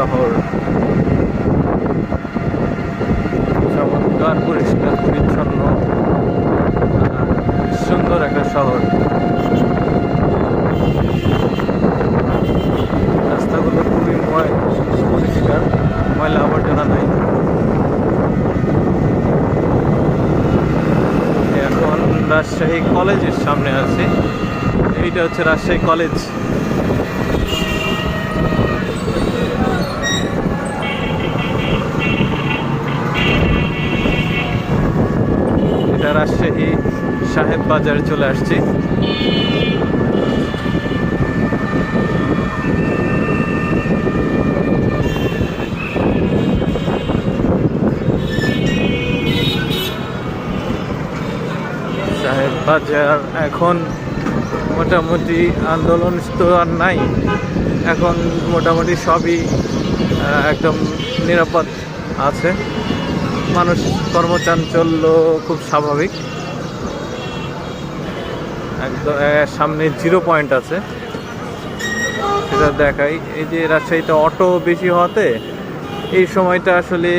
শহর। চমৎকার পরিষ্কার, পরিচ্ছন্ন সুন্দর একটা শহর। রাস্তাগুলো খুবই ময়, পরিষ্কার, ময়লা আবর্জনা নাই। এখন রাজশাহী কলেজের সামনে আছে। এইটা হচ্ছে রাজশাহী কলেজ। রাজশাহী সাহেব বাজারে চলে আসছি। সাহেব বাজার এখন মোটামুটি আন্দোলন তো আর নাই। এখন মোটামুটি সবই একদম নিরাপদ আছে। মানুষ কর্মচাঞ্চল্য খুব স্বাভাবিক। একদম সামনে জিরো পয়েন্ট আছে। সেটা দেখাই, এই যে রাজশাহীতে অটো বেশি হওয়াতে এই সময়টা আসলে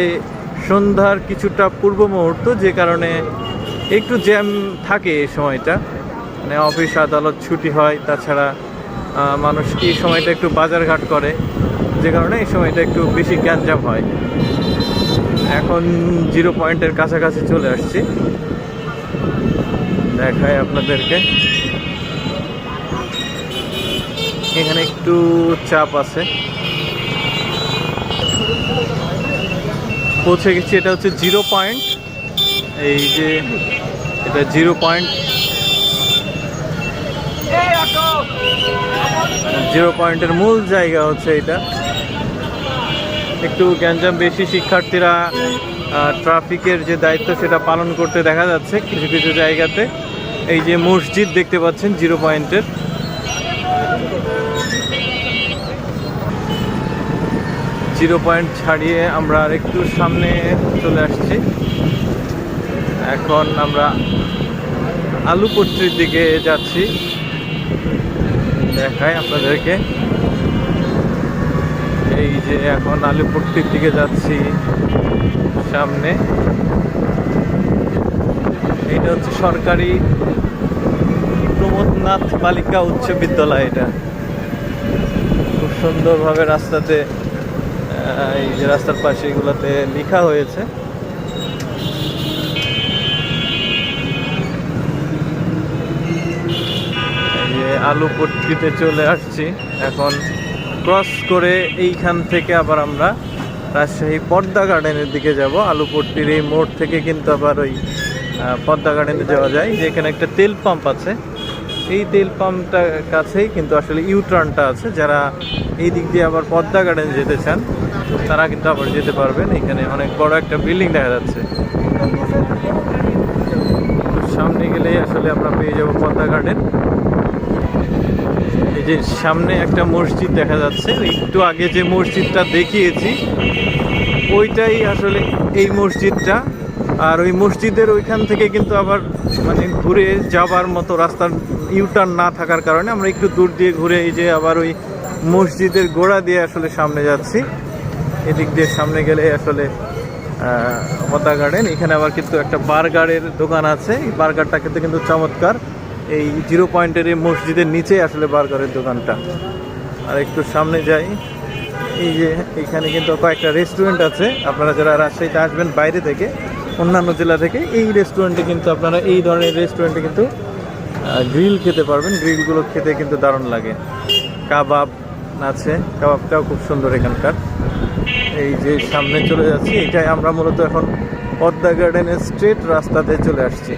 সন্ধ্যার কিছুটা পূর্ব মুহূর্ত, যে কারণে একটু জ্যাম থাকে এই সময়টা। মানে অফিস আদালত ছুটি হয়, তাছাড়া মানুষ এই সময়টা একটু বাজারঘাট করে, যে কারণে এই সময়টা একটু বেশি গ্যাঞ্জাম হয়। এখন জিরো পয়েন্টের কাছাকাছি চলে আসছি। দেখায় আপনাদেরকে। এখানে একটু চাপ আছে। পৌঁছে গেছি, এটা হচ্ছে জিরো পয়েন্ট। এই যে এটা জিরো পয়েন্ট। জিরো পয়েন্টের মূল জায়গা হচ্ছে এটা। একটু গ্যাঞ্জাম বেশি, শিক্ষার্থীরা ট্রাফিকের যে দায়িত্ব সেটা পালন করতে দেখা যাচ্ছে কিছু কিছু জায়গাতে। এই যে মসজিদ দেখতে পাচ্ছেন, জিরো পয়েন্টের। জিরো পয়েন্ট ছাড়িয়ে আমরা একটু সামনে চলে আসছি। এখন আমরা আলুপট্রির দিকে যাচ্ছি। দেখাই আপনাদেরকে। এই যে এখন আলিপুরটির দিকে যাচ্ছি সামনে। এটা হচ্ছে সরকারি প্রমোদনাথ বালিকা উচ্চ বিদ্যালয় এটা। খুব সুন্দরভাবে রাস্তাতে এই যে রাস্তার পাশে এগুলোতে লেখা হয়েছে। এই যে আলুপট্টিতে চলে আসছি এখন। ক্রস করে এইখান থেকে আবার আমরা রাজশাহী পদ্মা গার্ডেনের দিকে যাব। আলুপট্টির এই মোড় থেকে কিন্তু আবার ওই পদ্মা গার্ডেনে যাওয়া যায়। যেখানে একটা তেল পাম্প আছে। এই তেল পাম্পটার কাছেই কিন্তু আসলে ইউটার্নটা আছে। যারা এই দিক দিয়ে আবার পদ্মা গার্ডেন যেতে চান, তারা কিন্তু আবার যেতে পারবেন। এখানে অনেক বড় একটা বিল্ডিং দেখা যাচ্ছে। সামনে গেলেই আসলে আমরা পেয়ে যাব পদ্মা গার্ডেন। এই যে সামনে একটা মসজিদ দেখা যাচ্ছে, একটু আগে যে মসজিদটা দেখিয়েছি, ওইটাই আসলে এই মসজিদটা। আর ওই মসজিদের ওইখান থেকে কিন্তু আবার মানে ঘুরে যাবার মতো রাস্তার ইউটার্ন না থাকার কারণে আমরা একটু দূর দিয়ে ঘুরে এই যে আবার ওই মসজিদের গোড়া দিয়ে আসলে সামনে যাচ্ছি। এদিক দিয়ে সামনে গেলে আসলে পদ্মা গার্ডেন এখানে আবার কিন্তু একটা বার্গারের দোকান আছে। এই বার্গারটা খেতে কিন্তু চমৎকার। এই জিরো পয়েন্টের এই মসজিদের নিচে আসলে বার্গারের দোকানটা। আর একটু সামনে যাই। এই যে এখানে কিন্তু কয়েকটা রেস্টুরেন্ট আছে। আপনারা যারা রাজশাহীতে আসবেন বাইরে থেকে, অন্যান্য জেলা থেকে, এই রেস্টুরেন্টে কিন্তু আপনারা এই ধরনের রেস্টুরেন্টে কিন্তু গ্রিল খেতে পারবেন। গ্রিলগুলো খেতে কিন্তু দারুণ লাগে। কাবাব আছে। কাবাবটাও খুব সুন্দর এখানকার। এই যে সামনে চলে যাচ্ছি। এটাই আমরা মূলত এখন পদ্মা গার্ডেনের স্ট্রেট রাস্তাতে চলে আসছি।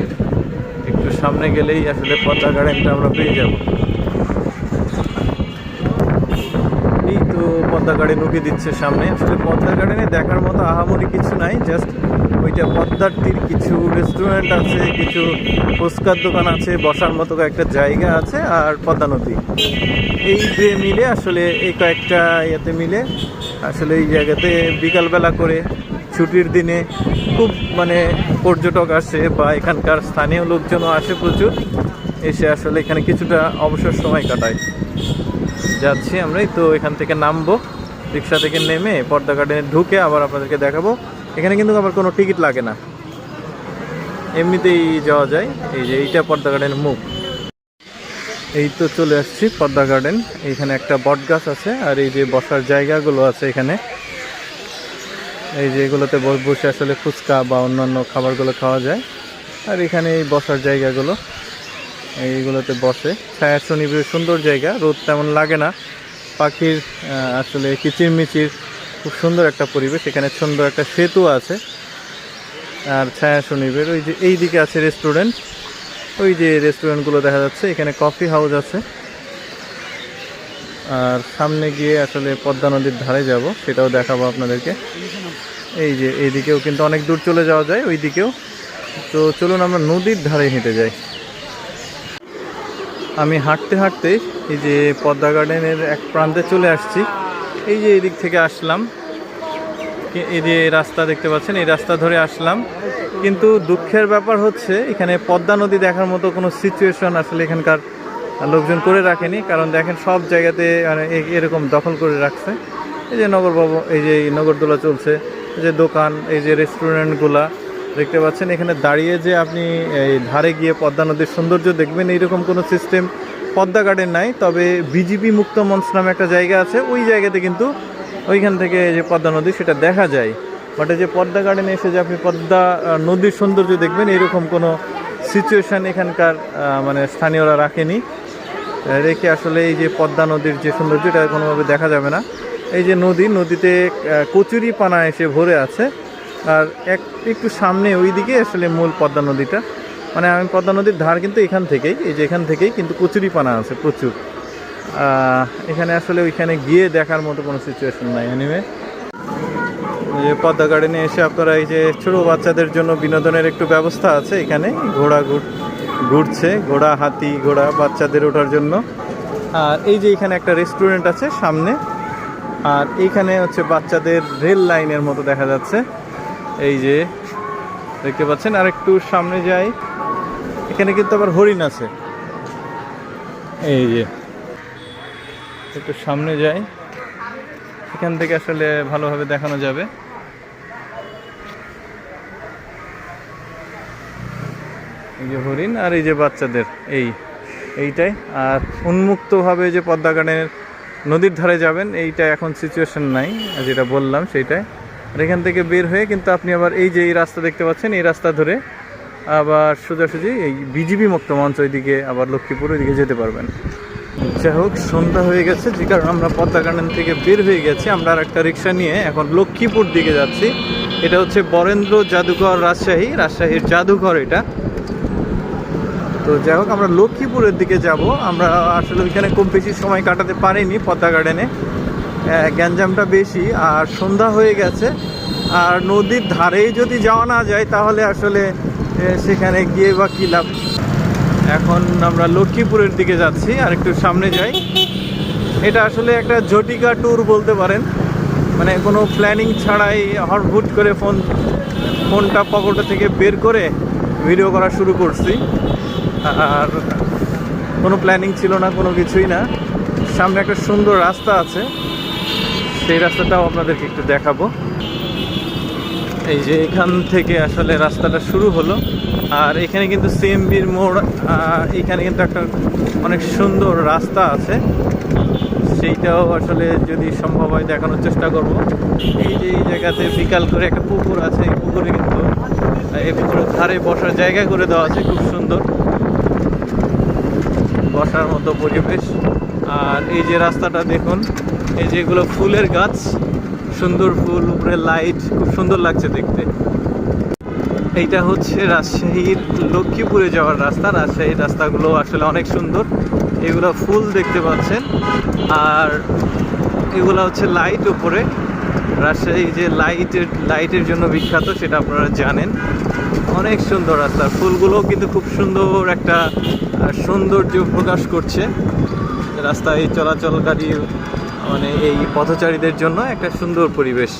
সামনে গেলেই আসলে পদ্মা গার্ডেনটা আমরা পেয়ে যাব। এই তো পদ্মা গার্ডেন উঠে দিচ্ছে সামনে। আসলে পদ্মা গার্ডেনে দেখার মতো আহামরি কিছু নাই জাস্ট ওইটা পদ্মার তীর কিছু রেস্টুরেন্ট আছে, কিছু ফুচকার দোকান আছে, বসার মতো একটা জায়গা আছে আর পদ্মা নদী। এই যে মিলে আসলে এই কয়েকটা ইয়েতে মিলে আসলে এই জায়গাতে বিকালবেলা করে ছুটির দিনে খুব মানে পর্যটক আসে বা এখানকার স্থানীয় লোকজনও আসে প্রচুর। এসে আসলে এখানে কিছুটা অবসর সময় কাটায়। যাচ্ছি আমরাই, তো এখান থেকে নামবো। রিক্সা থেকে নেমে পর্দা গার্ডেনে ঢুকে আবার আপনাদেরকে দেখাবো। এখানে কিন্তু আবার কোনো টিকিট লাগে না। এমনিতেই যাওয়া যায়। এই যে এইটা পর্দা গার্ডেনের মুখ। এই তো চলে আসছি পদ্মা গার্ডেন। এইখানে একটা বট গাছ আছে আর এই যে বসার জায়গাগুলো আছে এখানে। এই যে এগুলোতে বসে আসলে ফুচকা বা অন্যান্য খাবারগুলো খাওয়া যায়। আর এখানে এই বসার জায়গাগুলো, এইগুলোতে বসে। ছায়া শনিবের সুন্দর জায়গা, রোদ তেমন লাগে না। পাখির আসলে কিচিরমিচির খুব সুন্দর একটা পরিবেশ। এখানে সুন্দর একটা সেতু আছে। আর ছায়া শনিবের ওই যে এই দিকে আছে রেস্টুরেন্ট। ওই যে রেস্টুরেন্টগুলো দেখা যাচ্ছে, এখানে কফি হাউস আছে। আর সামনে গিয়ে আসলে পদ্মা নদীর ধারে যাব, সেটাও দেখাবো আপনাদেরকে। এই যে, এইদিকেও কিন্তু অনেক দূর চলে যাওয়া যায় ওই দিকেও তো চলুন আমরা নদীর ধারে হেঁটে যাই। আমি হাঁটতে হাঁটতে এই যে পদ্মা গার্ডেনের এক প্রান্তে চলে আসছি। এই যে এদিক থেকে আসলাম। এই যে রাস্তা দেখতে পাচ্ছেন, এই রাস্তা ধরে আসলাম। কিন্তু দুঃখের ব্যাপার হচ্ছে, এখানে পদ্মা নদী দেখার মতো কোনো সিচুয়েশন আসলে এখানকার লোকজন করে রাখেনি। কারণ দেখেন সব জায়গাতে মানে এরকম দখল করে রাখছে। এই যে নগর ভবন এই যে নগরদোলা চলছে। যে দোকান, এই যে রেস্টুরেন্টগুলা দেখতে পাচ্ছেন, এখানে দাঁড়িয়ে যে আপনি এই ধারে গিয়ে পদ্মা নদীর সৌন্দর্য দেখবেন, এইরকম কোনো সিস্টেম পদ্মা গার্ডেন নাই, তবে বিজিপি মুক্ত মঞ্চ নামে একটা জায়গা আছে, ওই জায়গাতে কিন্তু ওইখান থেকে যে পদ্মা নদী সেটা দেখা যায়। বাট এই যে পদ্মা গার্ডেনে এসে যে আপনি পদ্মা নদীর সৌন্দর্য দেখবেন এরকম কোনো সিচুয়েশন এখানকার মানে স্থানীয়রা রাখেনি। রেখে আসলে এই যে পদ্মা নদীর যে সৌন্দর্য, এটা কোনোভাবে দেখা যাবে না। এই যে নদী, নদীতে কচুরি পানা এসে ভরে আছে। আর এক, একটু সামনে ওই দিকে আসলে মূল পদ্মা নদীটা। মানে আমি পদ্মা নদীর ধার কিন্তু এখান থেকেই, এই যে এখান থেকেই কিন্তু কচুরি পানা আছে প্রচুর। এখানে আসলে ওইখানে গিয়ে দেখার মতো কোনো সিচুয়েশন নাই এনিওয়ে যে পদ্মা গার্ডেনে এসে আপনারা এই যে ছোটো বাচ্চাদের জন্য বিনোদনের একটু ব্যবস্থা আছে এখানে। ঘোড়া ঘুর, ঘুরছে, ঘোড়া, হাতি, ঘোড়া বাচ্চাদের ওঠার জন্য। আর এই যে এখানে একটা রেস্টুরেন্ট আছে সামনে। আর এইখানে হচ্ছে বাচ্চাদের রেল লাইনের মতো দেখা যাচ্ছে। এই যে, দেখতে পাচ্ছেন? আর একটু সামনে যাই। এখানে কিন্তু আবার হরিণ আছে। এই যে, একটু সামনে যাই। এখান থেকে আসলে ভালোভাবে দেখানো যাবে। এই যে হরিণ আর এই যে বাচ্চাদের, এই, এইটাই। আর উন্মুক্তভাবে যে পদ্মা গার্ডেনের নদীর ধারে যাবেন, এইটা এখন সিচুয়েশন নাই, যেটা বললাম সেইটাই। আর এখান থেকে বের হয়ে কিন্তু আপনি আবার এই যে এই রাস্তা দেখতে পাচ্ছেন, এই রাস্তা ধরে আবার সোজাসুজি এই বিজিবি মুক্ত মঞ্চ ওইদিকে আবার লক্ষ্মীপুর ওইদিকে যেতে পারবেন। যাই হোক, সন্ধ্যা হয়ে গেছে, যে কারণে আমরা পদ্মা গার্ডেন থেকে বের হয়ে গেছি। আমরা আর একটা রিক্সা নিয়ে এখন লক্ষ্মীপুর দিকে যাচ্ছি। এটা হচ্ছে বরেন্দ্র জাদুঘর রাজশাহী, রাজশাহীর জাদুঘর এটা। তো যাই হোক, আমরা লক্ষ্মীপুরের দিকে যাব। আমরা আসলে ওইখানে খুব বেশি সময় কাটাতে পারিনি পদ্মা গার্ডেনে। গ্যাঞ্জামটা বেশি, আর সন্ধ্যা হয়ে গেছে। আর নদীর ধারেই যদি যাওয়া না যায়, তাহলে আসলে সেখানে গিয়ে বা কী লাভ? এখন আমরা লক্ষ্মীপুরের দিকে যাচ্ছি, আর একটু সামনে যাই। এটা আসলে একটা জটিকা ট্যুর বলতে পারেন। মানে কোনো প্ল্যানিং ছাড়াই হটহুট করে ফোন ফোনটা পকেটে থেকে বের করে ভিডিও করা শুরু করছি। আর কোনো প্ল্যানিং ছিল না, কোনো কিছুই না। সামনে একটা সুন্দর রাস্তা আছে। সেই রাস্তাটাও আপনাদেরকে একটু দেখাবো। এই যে এখান থেকে আসলে রাস্তাটা শুরু হলো। আর এখানে কিন্তু সিএমবির মোড় এখানে কিন্তু একটা অনেক সুন্দর রাস্তা আছে। সেইটাও আসলে যদি সম্ভব হয় দেখানোর চেষ্টা করব। এই যে এই জায়গাতে বিকাল করে একটা পুকুর আছে। এই পুকুরে কিন্তু এই পুকুরের ধারে বসার জায়গা করে দেওয়া আছে। খুব সুন্দর। বসার মতো পরিবেশ। আর এই যে রাস্তাটা দেখুন, এই যেগুলো ফুলের গাছ। সুন্দর ফুল, উপরে লাইট, খুব সুন্দর লাগছে দেখতে। এইটা হচ্ছে রাজশাহীর লক্ষ্মীপুরে যাওয়ার রাস্তা। রাজশাহীর রাস্তাগুলো আসলে অনেক সুন্দর। এগুলো ফুল দেখতে পাচ্ছেন। আর এগুলো হচ্ছে লাইট উপরে। রাজশাহী যে লাইটের লাইটের জন্য বিখ্যাত, সেটা আপনারা জানেন। অনেক সুন্দর রাস্তা ফুলগুলো কিন্তু খুব সুন্দর একটা সৌন্দর্য প্রকাশ করছে। রাস্তায় চলাচলকারী মানে এই পথচারীদের জন্য একটা সুন্দর পরিবেশ।